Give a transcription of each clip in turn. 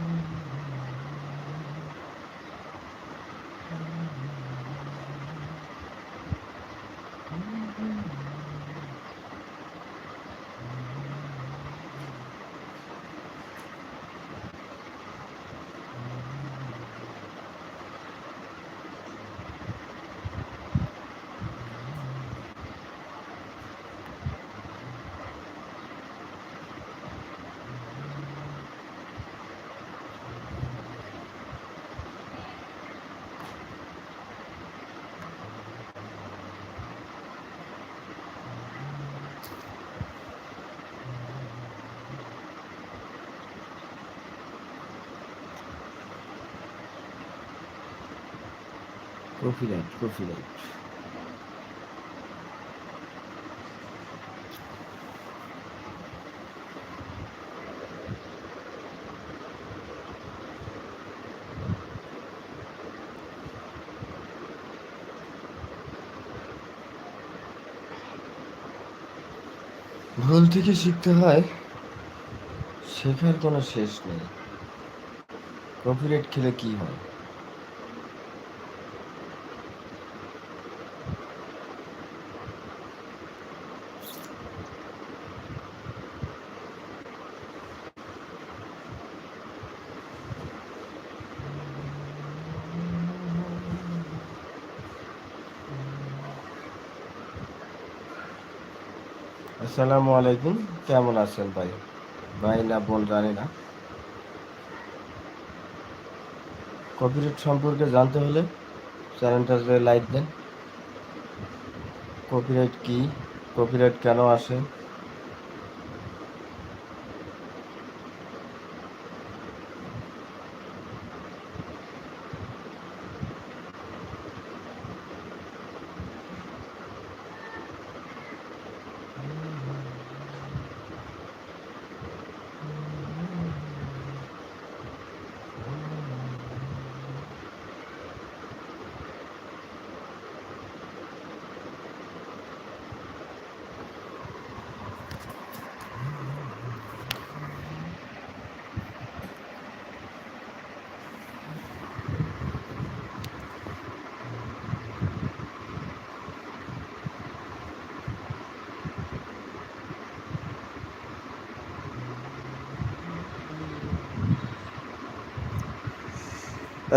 Amen. Copyright copyright ভুল থেকে শিখতে হয় শেখার কোনো শেষ নেই। কপিরাইট খেলে কি হয়? আসসালামু আলাইকুম। কেমন আছেন ভাই? ভাই না বোন জানি না। কপিরাইট সম্পর্কে জানতে হলে চ্যানেলটা লাইক দেন। কপিরাইট কি? কপিরাইট কেন আসে?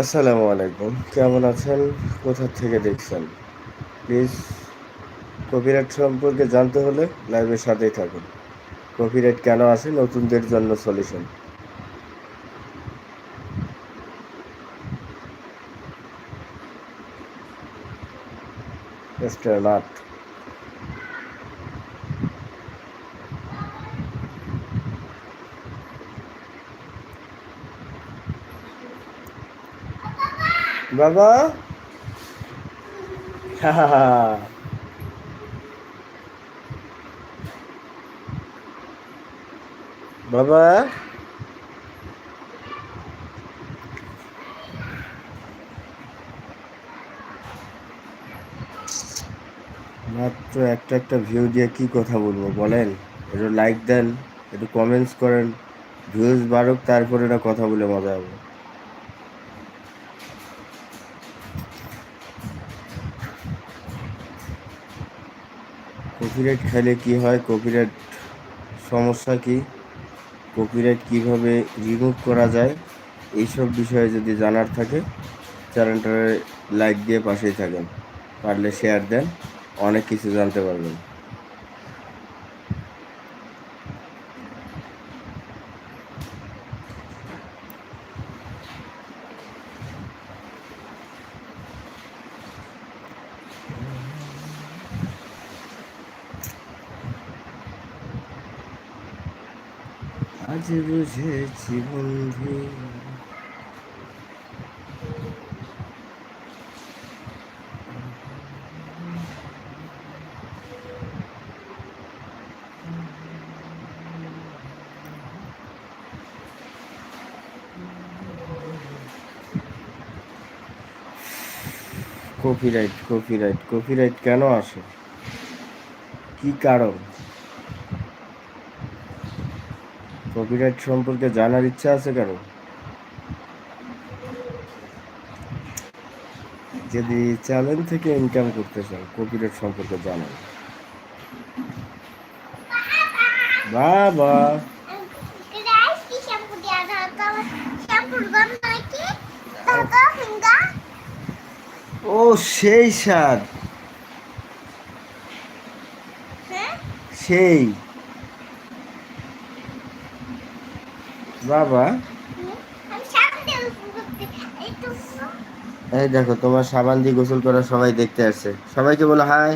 আসসালামু আলাইকুম। কেমন আছেন? কোথা থেকে দেখছেন? প্লিজ, কপিরাইট সম্পর্কে জানতে হলে লাইভের সাথেই থাকুন। কপিরাইট কেন আসে? নতুনদের জন্য সলিউশন মিস্টার বাবা। বাবা। মাত্র একটা একটা ভিউ দিয়ে কি কথা বলব বলেন? একটু লাইক দেন, একটু কমেন্টস করেন ভিউজ বাড়ুক, তারপরে না কথা বলে মজা হবে। কপিরাইট খেলে কি হয়? কপিরাইট সমস্যা কি? কপিরাইট কীভাবে রিমুভ করা যায়? এইসব বিষয়ে যদি জানার থাকে চ্যানেলটারে লাইক দিয়ে পাশেই থাকেন। পারলে শেয়ার দেন, অনেক কিছু জানতে পারবেন। আজ বুঝেছি বন্ধু। কপিরাইট কপিরাইট কপিরাইট কেন আসে? কি কারণ? কপিরাইট সম্পর্কে জানার ইচ্ছা আছে কারও? যদি চ্যানেল থেকে ইনকাম করতে চান কপিরাইট সম্পর্কে জানান বাবা! ও সেই স্বাদ। হ্যাঁ? সেই। বাবা? এই দেখো তোমার সাবান দিয়ে গোসল করা সবাই দেখতে আসছে। সবাইকে বলো হাই।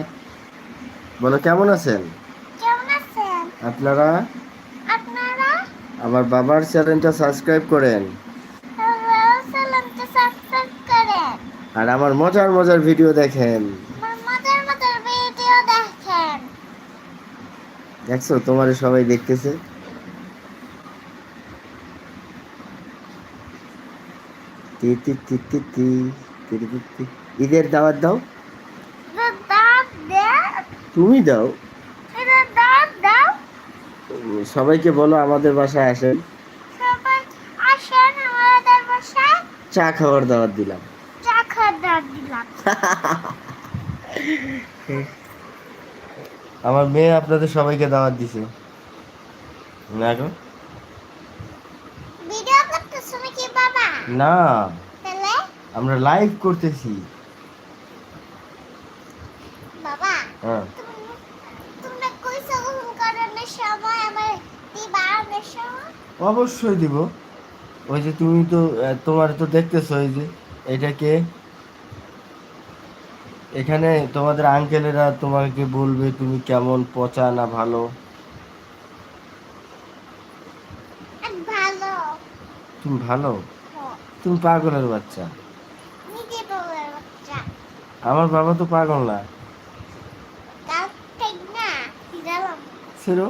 বলো কেমন আছেন? আপনারা? আমার বাবার চ্যানেলটা সাবস্ক্রাইব করেন। আর আমার মজার মজার ভিডিও দেখেন। দেখছ তোমার সবাই দেখতেছে? তি তি তি তি তি, তি তি তি তি। ঈদের দাওয়াত দাও. তুমি দাও সবাইকে বলো আমাদের বাসায় আসেন। চা খাওয়ার দাওয়াত দিলাম চা খাওয়ার দাওয়াত দিলাম। আমার মেয়ে আপনাদের সবাইকে দাওয়াত দিছে না গো? ভিডিও করতেছো নাকি বাবা? না। আমরা লাইভ করতেছি। বাবা হ্যাঁ। তোমরা কইছো গোসল করানোর সময় আমার দিবা সময়? অবশ্যই দিব। ওই যে তুমি তো তোমার তো দেখতেছো ওই যে এটাকে এখানে তোমাদের আঙ্কেলেরা তোমাকে বলবে তুমি কেমন পচা না ভালো? ভালো। তুমি ভালো? তুমি পাগলের বাচ্চা। আমার বাবা তো পাগল না। ছিল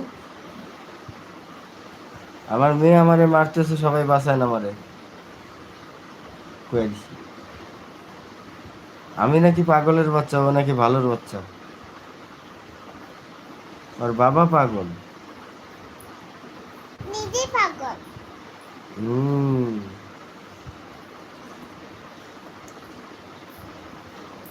আমার মেয়ে আমারে মারতেছে সবাই বাঁচায় না আমারে। কয়ে দিছি? আমি নাকি পাগলের বাচ্চা ও নাকি ভালোর বাচ্চা। ওর বাবা পাগল। নিজে পাগল। হুম ঈদের দাওয়াত দিলাম কেমনে জানি কয় আম্মু এদের দাঁত দিলাম এত খুশি কথা এমনি ভালো মতো আর দেরি করে এইভাবে কর হুম, তাই কাই কি এদের দাঁড়ে দিলাম ভগবানে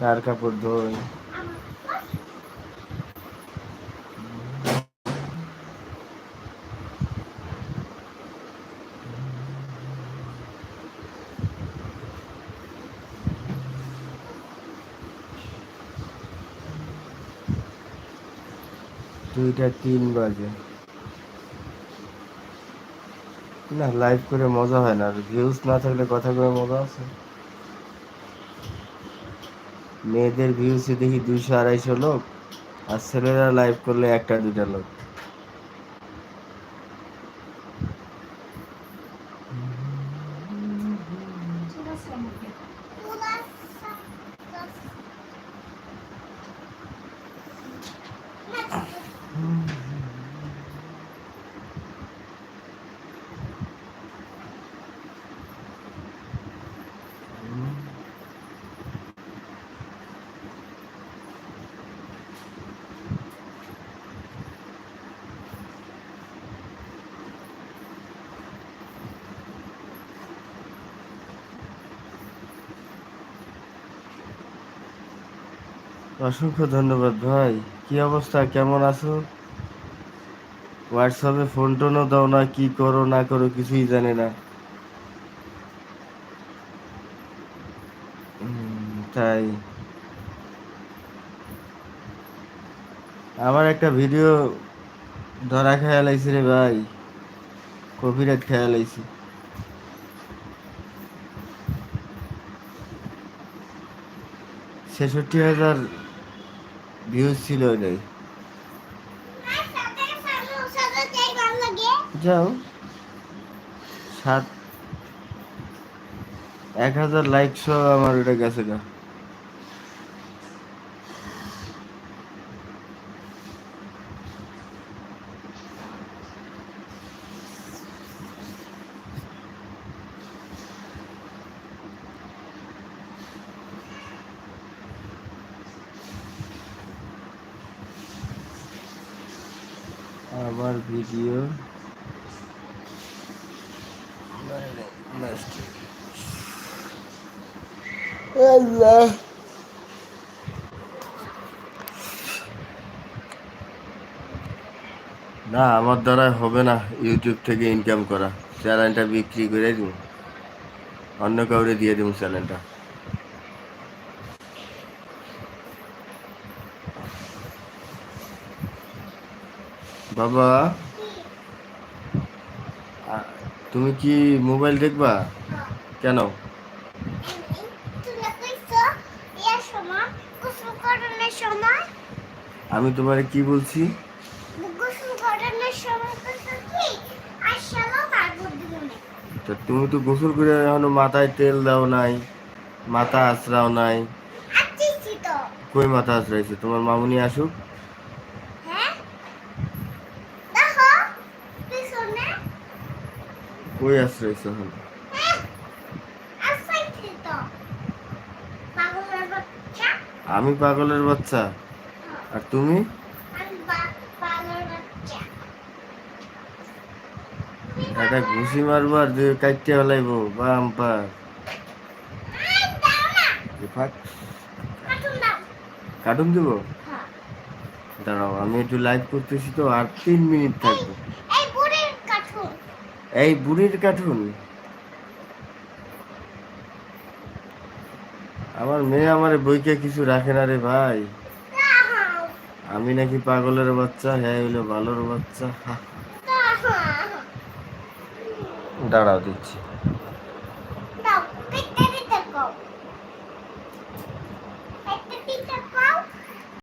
কার কাপড় ধোয় দুইটা তিন বাজে। না লাইভ করে মজা হয় না। ভিউজ না থাকলে কথা করে মজা আছে। মেয়েদের ভিউসে দেখি দুইশো আড়াইশো লোক আর ছেলেরা লাইভ করলে একটা দুটা লোক। অসংখ্য ধন্যবাদ ভাই। কি অবস্থা? কেমন আছো? হোয়াটসঅ্যাপে ফোন টোনও দাও না, কি করো, না করো, কিছুই জানে না। তাই। আমার একটা ভিডিও ধরা খেয়াল আইছে রে ভাই। কপিরাইট খেয়াল আইছে ছেষট্টি হাজার ভিউজ ছিল ওইটাই যাও। সাত এক হাজার লাইক সহ আমার ওটা গেছে গা। আমার ভিডিও। আল্লাহ। না আমার দ্বারা হবে না ইউটিউব থেকে ইনকাম করা। চ্যানেলটা বিক্রি করে দিব। অন্য কাউরে দিয়ে দিব চ্যানেলটা বাবা। তুমি কি মোবাইল দেখবা? কেন? আমি তোমারে কি বলছি? তা তুমি তো গোসল করে এখনও মাথায় তেল দাও নাই মাথা আঁচড়াও নাই। কই মাথা আঁচড়াইছে তোমার মামুনি আসুক হ্যাঁ দেখো পিছনে কই পাগলের বাচ্চা আমি পাগলের বাচ্চা। আর তুমি? একটা ঘুষি মারবার যে কাটতে হলাইব বাম পা। কার্টুন দিব? হ্যাঁ। দাঁড়াও আমি একটু লাইভ করতেছি তো আর তিন মিনিট থাকব। এই বুড়ির কার্টুন আমার মেয়ে আমার বইকে কিছু রাখে না রে ভাই। আমি নাকি পাগলের বাচ্চা হ্যাঁ হইল ভালোর বাচ্চা। দাঁড়াও দিচ্ছি।